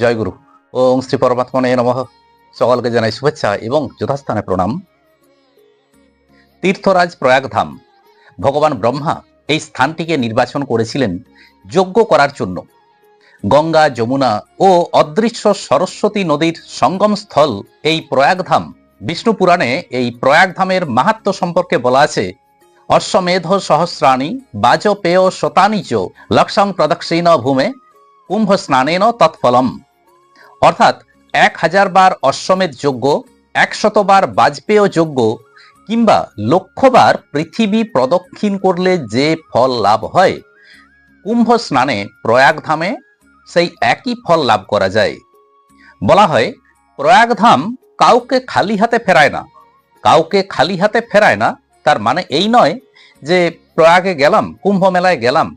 জয়গুরু ওং শ্রী পরমাত্মনে নমঃ। সকলকে জানাই শুভেচ্ছা এবং যথাস্থানে প্রণাম। তীর্থরাজ প্রয়াগধাম। ভগবান ব্রহ্মা এই স্থানটিকে নির্বাচন করেছিলেন যজ্ঞ করার জন্য। গঙ্গা, যমুনা ও অদৃশ্য সরস্বতী নদীর সঙ্গম স্থল এই প্রয়াগধাম। বিষ্ণু পুরাণে এই প্রয়াগধামের মাহাত্ম সম্পর্কে বলা আছে, অশ্বমেধ সহস্রাণী বাজপেয় শতানি চ লক্ষং প্রদক্ষিণ ভূমে কুম্ভ স্নানেন তৎফলম। অর্থাৎ এক হাজার বার অশ্বমেধ যজ্ঞ একশতবার বাজপেয় যজ্ঞ কিংবা লক্ষবার পৃথিবী প্রদক্ষিণ করলে যে ফল লাভ হয়, কুম্ভ স্নানে প্রয়াগধামে সেই একই ফল লাভ করা যায়। বলা হয়, প্রয়াগধাম কাউকে খালি হাতে ফেরায় না। কাউকে খালি হাতে ফেরায় না, তার মানে এই নয় যে প্রয়াগে গেলাম, কুম্ভ মেলায় গেলাম,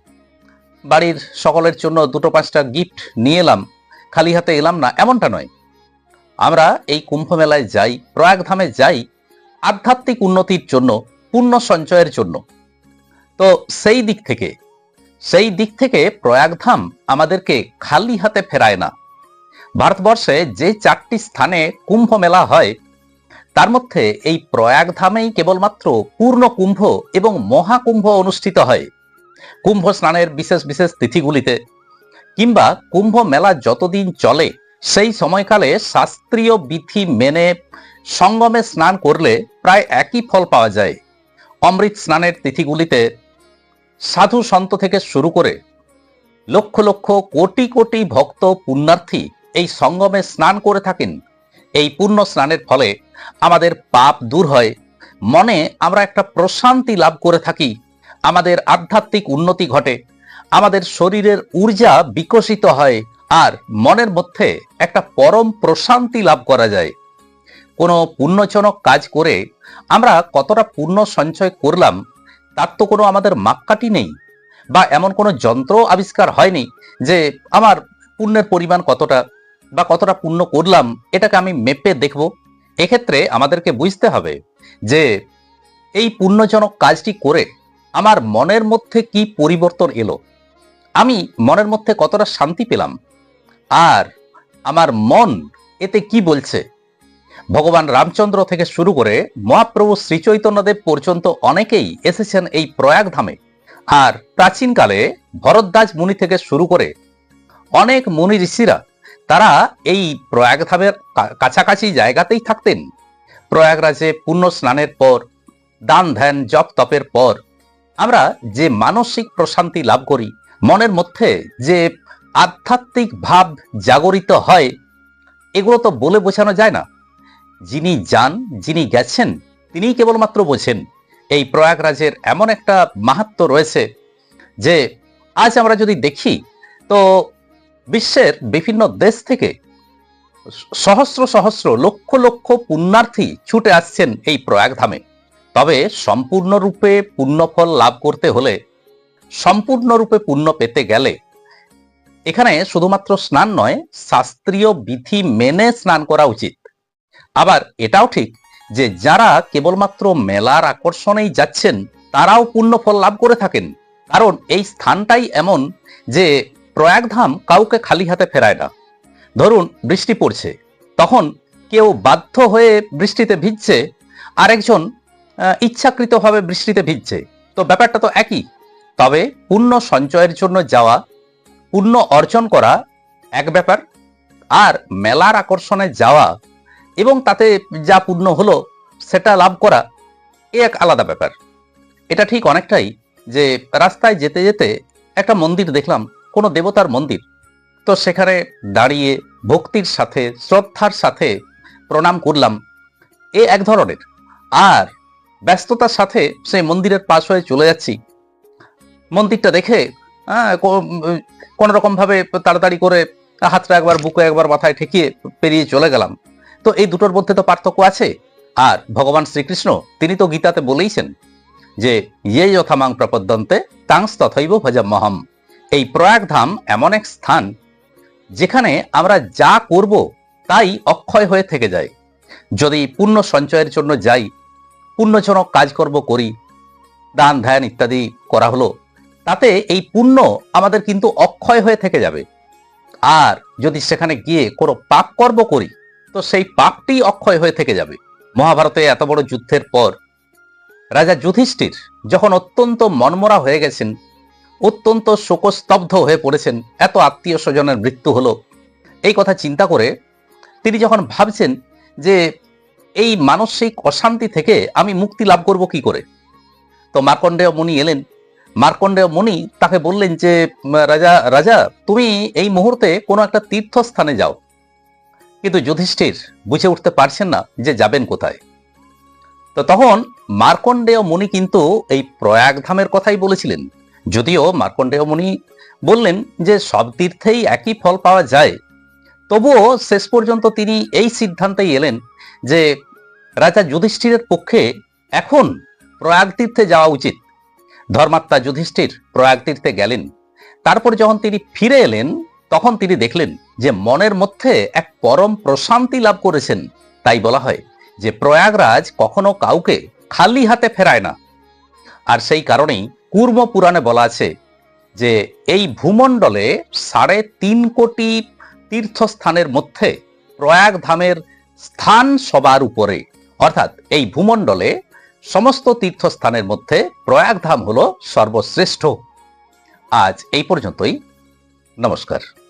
বাড়ির সকলের জন্য দুটো পাঁচটা গিফট নিয়ে এলাম খালি হাতে এলাম না, এমনটা নয়। আমরা এই কুম্ভ মেলায় যাই, প্রয়াগধামে যাই, আধ্যাত্মিক উন্নতির জন্য পুণ্য সঞ্চয়ের জন্য। তো সেই দিক থেকে, সেই দিক থেকে প্রয়াগধাম আমাদেরকে খালি হাতে ফেরায় না। ভারতবর্ষে যে চারটি স্থানে কুম্ভ মেলা হয়, তার মধ্যে এই প্রয়াগধামেই কেবলমাত্র পূর্ণ কুম্ভ এবং মহাকুম্ভ অনুষ্ঠিত হয়। কুম্ভ স্নানের বিশেষ বিশেষ তিথিগুলিতে কিংবা কুম্ভ মেলা যতদিন চলে, সেই সময়কালে শাস্ত্রীয় বিধি মেনে সঙ্গমে স্নান করলে প্রায় একই ফল পাওয়া যায়। অমৃত স্নানের তিথিগুলিতে সাধু সন্ত থেকে শুরু করে লক্ষ লক্ষ কোটি কোটি ভক্ত পুণ্যার্থী এই সঙ্গমে স্নান করে থাকেন। এই পুণ্য স্নানের ফলে আমাদের পাপ দূর হয়। মনে আমরা একটা প্রশান্তি লাভ করে থাকি। আমাদের আধ্যাত্মিক উন্নতি ঘটে। আমাদের শরীরের ঊর্জা বিকশিত হয় আর মনের মধ্যে একটা পরম প্রশান্তি লাভ করা যায়। কোনো পুণ্যজনক কাজ করে আমরা কতটা পুণ্য সঞ্চয় করলাম, তার তো কোনো আমাদের মাপকাঠি নেই। বা এমন কোনো যন্ত্র আবিষ্কার হয়নি যে আমার পুণ্যের পরিমাণ কতটা বা কতটা পুণ্য করলাম, এটাকে আমি মেপে দেখব। এক্ষেত্রে আমাদেরকে বুঝতে হবে যে এই পুণ্যজনক কাজটি করে আমার মনের মধ্যে কি পরিবর্তন এলো। আমি মনের মধ্যে কতটা শান্তি পেলাম? আর আমার মন এতে কি বলছে? ভগবান রামচন্দ্র থেকে শুরু করে মহাপ্রভু শ্রীচৈতন্যদেব পর্যন্ত অনেকেই এসেছেন এই প্রয়াগ ধামে। আর প্রাচীনকালে ভরদ্বাজ মুনি থেকে শুরু করে অনেক মুনি ঋষিরা তারা এই প্রয়াগধামের কাছাকাছি জায়গাতেই থাকতেন। প্রয়াগরাজে পুণ্য স্নানের পর, দান ধ্যান, জপ তপের পর আমরা যে মানসিক প্রশান্তি লাভ করি মনের মধ্যে যে আধ্যাত্মিক ভাব জাগরিত হয়, এগুলো তো বলে বোঝানো যায় না। যিনি যান, যিনি গেছেন, তিনিই কেবলমাত্র বোঝেন। এই প্রয়াগরাজের এমন একটা মাহাত্ম রয়েছে যে, আজ আমরা যদি দেখি, তো বিশ্বের বিভিন্ন দেশ থেকে সহস্র সহস্র লক্ষ লক্ষ পুণ্যার্থী ছুটে আসছেন এই প্রয়াগধামে। তবে সম্পূর্ণরূপে পুণ্যফল লাভ করতে হলে সম্পূর্ণরূপে পুণ্য পেতে গেলে এখানে শুধুমাত্র স্নান নয়, শাস্ত্রীয় বিধি মেনে স্নান করা উচিত। আবার এটাও ঠিক যে যারা কেবলমাত্র মেলার আকর্ষণেই যাচ্ছেন, তারাও পূর্ণ পুণ্যফল লাভ করে থাকেন। কারণ এই স্থানটাই এমন যে প্রয়াগধাম কাউকে খালি হাতে ফেরায় না। ধরুন বৃষ্টি পড়ছে, তখন কেউ বাধ্য হয়ে বৃষ্টিতে ভিজছে, আরেকজন ইচ্ছাকৃতভাবে বৃষ্টিতে ভিজছে। তো ব্যাপারটা তো একই। তবে পুণ্য সঞ্চয়ের জন্য যাওয়া পুণ্য অর্জন করা এক ব্যাপার। আর মেলার আকর্ষণে যাওয়া এবং তাতে যা পুণ্য হলো সেটা লাভ করা এ এক আলাদা ব্যাপার। এটা ঠিক অনেকটাই যে রাস্তায় যেতে যেতে একটা মন্দির দেখলাম, কোনো দেবতার মন্দির। তো সেখানে দাঁড়িয়ে ভক্তির সাথে, শ্রদ্ধার সাথে প্রণাম করলাম এ এক ধরনের। আর ব্যস্ততার সাথে সেই মন্দিরের পাশ হয়ে চলে যাচ্ছি। মন্দিরটা দেখে হ্যাঁ, কোনো রকম ভাবে তাড়াতাড়ি করে হাতটা একবার বুকে একবার মাথায় ঠেকিয়ে পেরিয়ে চলে গেলাম। তো এই দুটোর মধ্যে তো পার্থক্য আছে। আর ভগবান শ্রীকৃষ্ণ তিনি তো গীতাতে বলেইছেন যে ইয়ে যথামাং প্রপদ্যন্তে তাংস তথৈব ভজামহম এই প্রয়াগধাম এমন এক স্থান যেখানে আমরা যা করব তাই অক্ষয় হয়ে থেকে যায়। যদি পুণ্য সঞ্চয়ের জন্য যাই পুণ্যজনক কাজকর্ম করি দান ধ্যান ইত্যাদি করা হলো তাতে এই পুণ্য আমাদের কিন্তু অক্ষয় হয়ে থেকে যাবে। আর যদি সেখানে গিয়ে কোনো পাপ কর্ম করি, তো সেই পাপটি অক্ষয় হয়ে থেকে যাবে। মহাভারতে এত বড় যুদ্ধের পর রাজা যুধিষ্ঠির যখন অত্যন্ত মনমরা হয়ে গেছেন, অত্যন্ত শোকস্তব্ধ হয়ে পড়েছেন, এত আত্মীয় স্বজনের মৃত্যু হলো, এই কথা চিন্তা করে তিনি যখন ভাবছেন যে এই মানসিক অশান্তি থেকে আমি মুক্তি লাভ করব কি করে, তো মার্কণ্ডেয় মুনি এলেন মার্কণ্ডেয় মুনি তাকে বললেন যে রাজা রাজা, তুমি এই মুহূর্তে কোনো একটা তীর্থস্থানে যাও। কিন্তু যুধিষ্ঠির বুঝে উঠতে পারছেন না যে যাবেন কোথায়। তো তখন মার্কণ্ডেয় মুনি কিন্তু এই প্রয়াগ ধামের কথাই বলেছিলেন। যদিও মার্কণ্ডেয় মুনি বললেন যে, সব তীর্থেই একই ফল পাওয়া যায়। তবুও শেষ পর্যন্ত তিনি এই সিদ্ধান্তেই এলেন যে, রাজা যুধিষ্ঠিরের পক্ষে এখন প্রয়াগ তীর্থে যাওয়া উচিত। ধর্মাত্মা যুধিষ্ঠির প্রয়াগ তীর্থে গেলেন। তারপর যখন তিনি ফিরে এলেন, তখন তিনি দেখলেন যে মনের মধ্যে এক পরম প্রশান্তি লাভ করেছেন। তাই বলা হয় যে প্রয়াগরাজ কখনো কাউকে খালি হাতে ফেরায় না। আর সেই কারণেই কুর্ম পুরাণে বলা আছে যে এই ভূমণ্ডলে সাড়ে তিন কোটি তীর্থস্থানের মধ্যে প্রয়াগ ধামের স্থান সবার উপরে। অর্থাৎ এই ভূমণ্ডলে সমস্ত তীর্থস্থানের মধ্যে প্রয়াগধাম হল সর্বশ্রেষ্ঠ। আজ এই পর্যন্তই। নমস্কার।